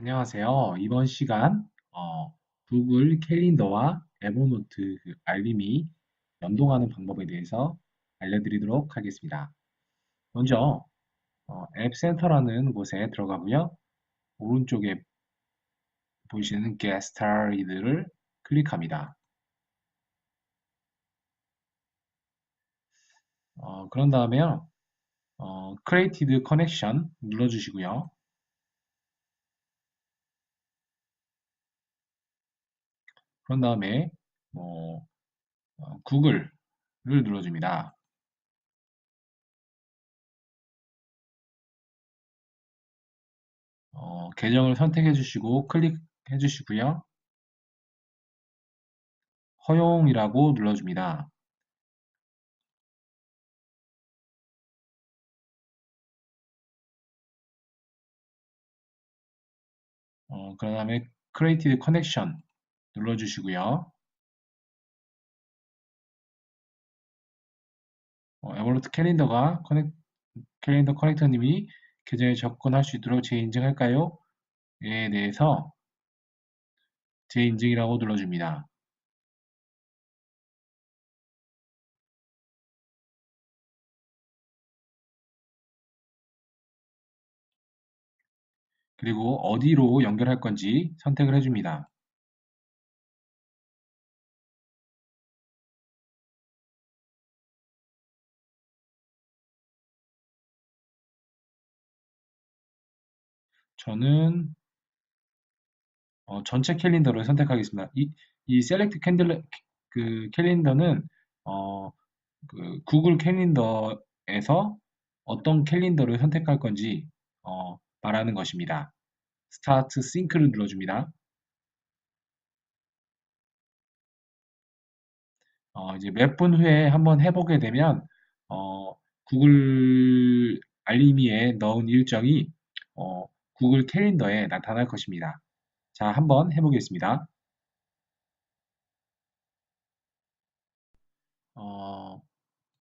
안녕하세요. 이번 시간 어, 구글 캘린더와 에버노트 그 알림이 연동하는 방법에 대해서 알려드리도록 하겠습니다. 먼저 어, 앱센터라는 곳에 들어가고요. 오른쪽에 보이시는 Started를 클릭합니다. 어, 그런 다음에요. 어, Created Connection 눌러주시고요. 그런 다음에 뭐 어, 구글을 눌러줍니다. 어, 계정을 선택해 주시고 클릭해 주시고요. 허용이라고 눌러줍니다. 어, 그 다음에 Created Connection 눌러주시고요. 어, 에버노트 캘린더가 커넥, 캘린더 커넥터님이 계정에 접근할 수 있도록 재인증할까요? 에 대해서 재인증이라고 눌러줍니다. 그리고 어디로 연결할 건지 선택을 해줍니다. 저는 어, 전체 캘린더를 선택하겠습니다. 이, 이 셀렉트 캔들, 그 캘린더는 어, 그 구글 캘린더에서 어떤 캘린더를 선택할 건지 어, 말하는 것입니다. 스타트 싱크를 눌러줍니다. 어, 이제 몇 분 후에 한번 해보게 되면 어, 구글 알림이에 넣은 일정이 어, 구글 캘린더에 나타날 것입니다. 자, 한번 해보겠습니다. 어,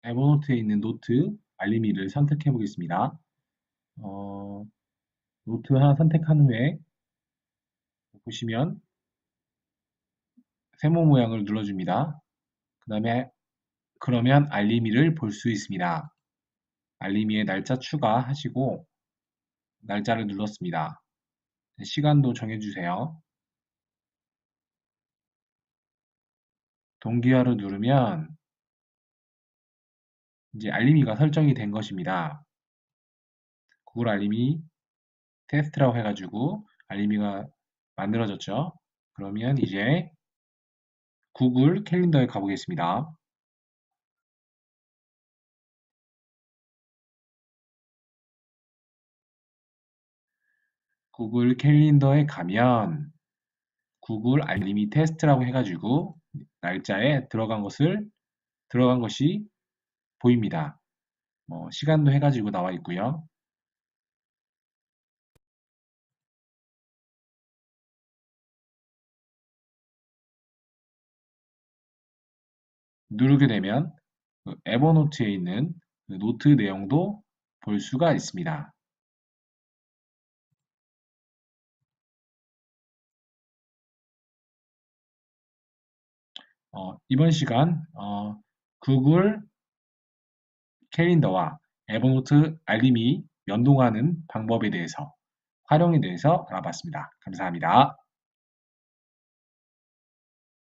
에버노트에 있는 노트 알림이를 선택해 보겠습니다. 어, 노트 하나 선택한 후에 보시면 세모 모양을 눌러줍니다. 그 다음에 그러면 알림이를 볼 수 있습니다. 알림이에 날짜 추가하시고 날짜를 눌렀습니다. 시간도 정해주세요. 동기화를 누르면 이제 알림이가 설정이 된 것입니다. 구글 알림이 테스트라고 해가지고 알림이가 만들어졌죠. 그러면 이제 구글 캘린더에 가보겠습니다. 구글 캘린더에 가면 구글 알림이 테스트라고 해가지고 날짜에 들어간 것을 들어간 것이 보입니다. 뭐 시간도 해가지고 나와 있고요. 누르게 되면 그 에버노트에 있는 그 노트 내용도 볼 수가 있습니다. 어, 이번 시간 어, 구글 캘린더와 에버노트 알림이 연동하는 방법에 대해서 활용에 대해서 알아봤습니다. 감사합니다.